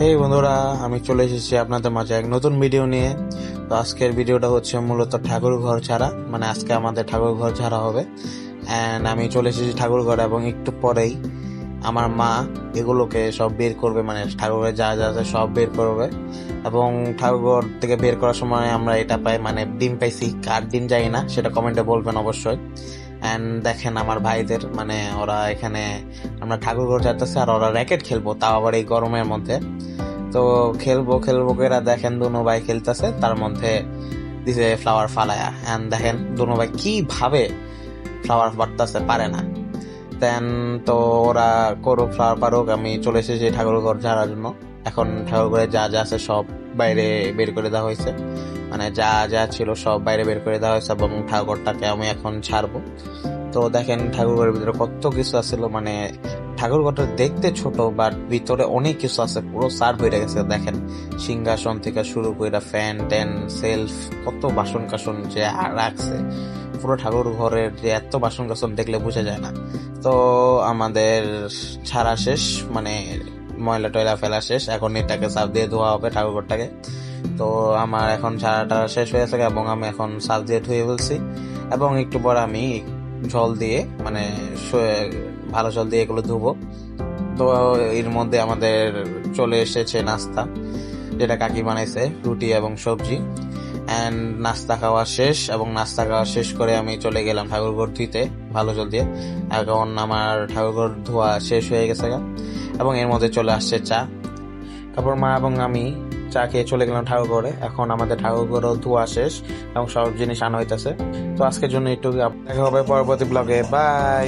হেই বন্ধুরা, আমি চলে এসেছি আপনাদের মাঝে এক নতুন ভিডিও নিয়ে। তো আজকের ভিডিওটা হচ্ছে মূলত ঠাকুর ঘর ছাড়া মানে আজকে আমাদের ঠাকুর ঘর ছাড়া হবে। অ্যান্ড আমি চলে এসেছি ঠাকুর ঘর এবং একটু পরেই আমার মা এগুলোকে সব বের করবে মানে ঠাকুরের যা যা আছে সব বের করবে। এবং ঠাকুর থেকে বের করার সময় আমরা এটা পাই মানে ডিম পাইছি। কার ডিম যাই না, সেটা কমেন্টে বলবেন অবশ্যই। অ্যান্ড দেখেন আমার ভাইদের মানে ওরা এখানে, আমরা ঠাকুর ঘর যাইতেছে আর ওরা র্যাকেট খেলব, তাও আবার এই গরমের মধ্যে। তো খেলব খেলব এরা দেখেন দুনো ভাই খেলতেছে, তার মধ্যে দিছে ফ্লাওয়ার ফালায়া। অ্যান্ড দেখেন দুনো ভাই কীভাবে ফ্লাওয়ার বাড়তেছে পারে না। দেন তো ওরা করুক ফ্লাওয়ার পারুক, আমি চলে এসেছি ঠাকুর ঘর ঝাড়ার জন্য। এখন ঠাকুরঘরে যা যা আছে সব বাইরে বের করে দেওয়া হয়েছে। মানে যা যা ছিল সব বাইরে বের করে দেওয়া হয়েছে এবং ঠাকুরটাকে আমি এখন ছাড়বো। তো দেখেন ঠাকুরঘরের ভিতরে কত কিছু আছিল মানে ঠাকুরঘরটা দেখতে ছোট বাট ভিতরে অনেক কিছু আছে, পুরো সার হয়ে গেছে। দেখেন সিংহাসন থেকে শুরু করে ফ্যান ট্যান সেলফ কত বাসন কাসন যে রাখছে। পুরো ঠাকুর ঘরের যে এত বাসন কাসন দেখলে বোঝা যায় না। তো আমাদের ছাড়া শেষ মানে ময়লা টয়লা ফেলা শেষ। এখন এটাকে সাফ দিয়ে ধোয়া হবে ঠাকুরঘরটাকে। তো আমার এখন ছাড়াটা শেষ হয়ে গেছে এবং আমি এখন সাফ দিয়ে ধুয়ে ফেলছি। এবং একটু পর আমি জল দিয়ে মানে ভালো জল দিয়ে এগুলো ধুবো। তো এর মধ্যে আমাদের চলে এসেছে নাস্তা, যেটা কাকি বানাইছে, রুটি এবং সবজি। অ্যান্ড নাস্তা খাওয়া শেষ, এবং নাস্তা খাওয়া শেষ করে আমি চলে গেলাম ঠাকুরঘর ধুইতে, ভালো জল দিয়ে। এখন আমার ঠাকুরঘর ধোয়া শেষ হয়ে গেছে। এবং এর মধ্যে চলে আসছে চা। তারপর মা এবং আমি চা খেয়ে চলে গেলাম ঠাকুরগড়ে এখন আমাদের ঠাকুরগড়েও ধোয়া শেষ এবং সব জিনিস আনা হইতেছে। তো আজকের জন্য একটু দেখা হবে পরবর্তী ব্লগে বাই